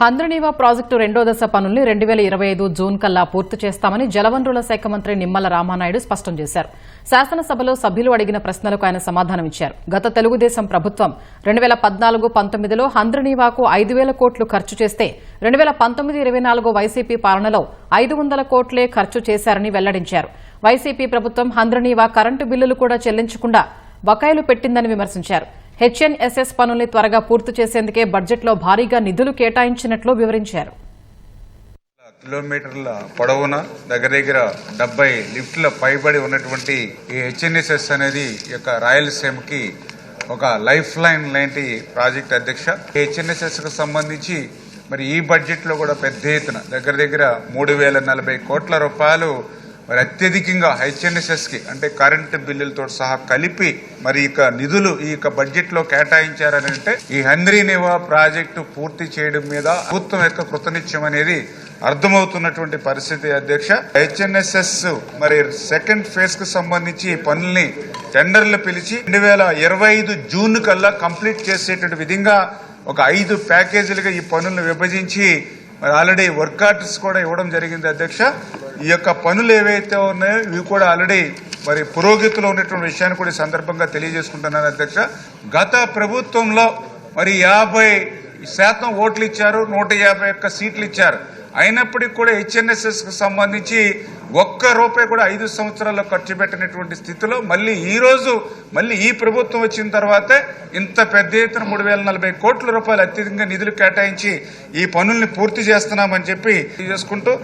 Handrineeva project రెండో దశ పనుల్ని రెండు వేల ఇరవై ఐదు జూన్ కల్లా పూర్తి చేస్తామని జలవనరుల శాఖ మంత్రి నిమ్మల రామానాయుడు స్పష్టం చేశారు. శాసనసభలో సభ్యులు అడిగిన ప్రశ్నలకు ఆయన సమాధానమిచ్చారు గత తెలుగుదేశం ప్రభుత్వం రెండు వేల పద్నాలుగు పంతొమ్మిదిలో హంద్రనీవాకు ఐదు వేల కోట్లు ఖర్చు చేస్తే రెండు వేల పంతొమ్మిది ఇరవై నాలుగు వైసీపీ పాలనలో ఐదు వందల కోట్లే ఖర్చు చేశారని వెల్లడించారు. వైసీపీ ప్రభుత్వం హంద్రనీవా కరెంటు బిల్లులు కూడా చెల్లించకుండా బకాయిలు పెట్టిందని విమర్శించారు. హెచ్ఎన్ఎస్ఎస్ పనుల్ని త్వరగా పూర్తి చేసేందుకే బడ్జెట్లో భారీగా నిధులు కేటాయించినట్లు వివరించారు. కిలోమీటర్ల పొడవున దగ్గర దగ్గర డెబ్బై లిఫ్ట్ల పైబడి ఉన్నటువంటి ఈ హెచ్ఎన్ఎస్ఎస్ అనేది ఈ యొక్క రాయలసీమకి ఒక లైఫ్ లైన్ లాంటి ప్రాజెక్ట్ అధ్యక్ష. హెచ్ఎన్ఎస్ఎస్కు సంబంధించి మరి ఈ బడ్జెట్లో కూడా పెద్ద ఎత్తున దగ్గర దగ్గర మూడు వేల నలభై కోట్ల రూపాయలు మరి అత్యధికంగా హెచ్ఎన్ఎస్ఎస్కి అంటే కరెంటు బిల్లులతో సహా కలిపి మరి ఇక నిధులు ఈ యొక్క బడ్జెట్లో కేటాయించారని అంటే ఈ హంద్రీ నివా ప్రాజెక్టు పూర్తి చేయడం మీద ప్రభుత్వం యొక్క కృతనిత్యం అనేది అర్థమవుతున్నటువంటి పరిస్థితి అధ్యక్ష. హెచ్ఎన్ఎస్ఎస్ మరి సెకండ్ ఫేజ్కు సంబంధించి పనుల్ని టెండర్లు పిలిచి రెండు వేల ఇరవై ఐదు జూన్ కల్లా కంప్లీట్ చేసేటువంటి విధంగా ఒక ఐదు ప్యాకేజీలుగా ఈ పనులను విభజించి మరి ఆల్రెడీ వర్క్ ఆర్డర్స్ కూడా ఇవ్వడం జరిగింది అధ్యక్ష. ఈ యొక్క పనులు ఏవైతే ఉన్నాయో ఇవి కూడా ఆల్రెడీ మరి పురోగతిలో ఉన్నటువంటి విషయాన్ని కూడా సందర్భంగా తెలియజేసుకుంటున్నాను అధ్యక్ష. గత ప్రభుత్వంలో మరి యాభై శాతం ఓట్లు ఇచ్చారు నూట యాభై ఒక్క సీట్లు ఇచ్చారు. అయినప్పటికీ కూడా హెచ్ఎన్ఎస్ఎస్కు సంబంధించి ఒక్క రూపాయి కూడా ఐదు సంవత్సరాల్లో ఖర్చు పెట్టినటువంటి స్థితిలో మళ్ళీ ఈ రోజు మళ్ళీ ఈ ప్రభుత్వం వచ్చిన తర్వాతే ఇంత పెద్ద ఎత్తున మూడు వేల నలభై కోట్ల రూపాయలు అత్యధికంగా నిధులు కేటాయించి ఈ పనుల్ని పూర్తి చేస్తున్నామని చెప్పి చేసుకుంటూ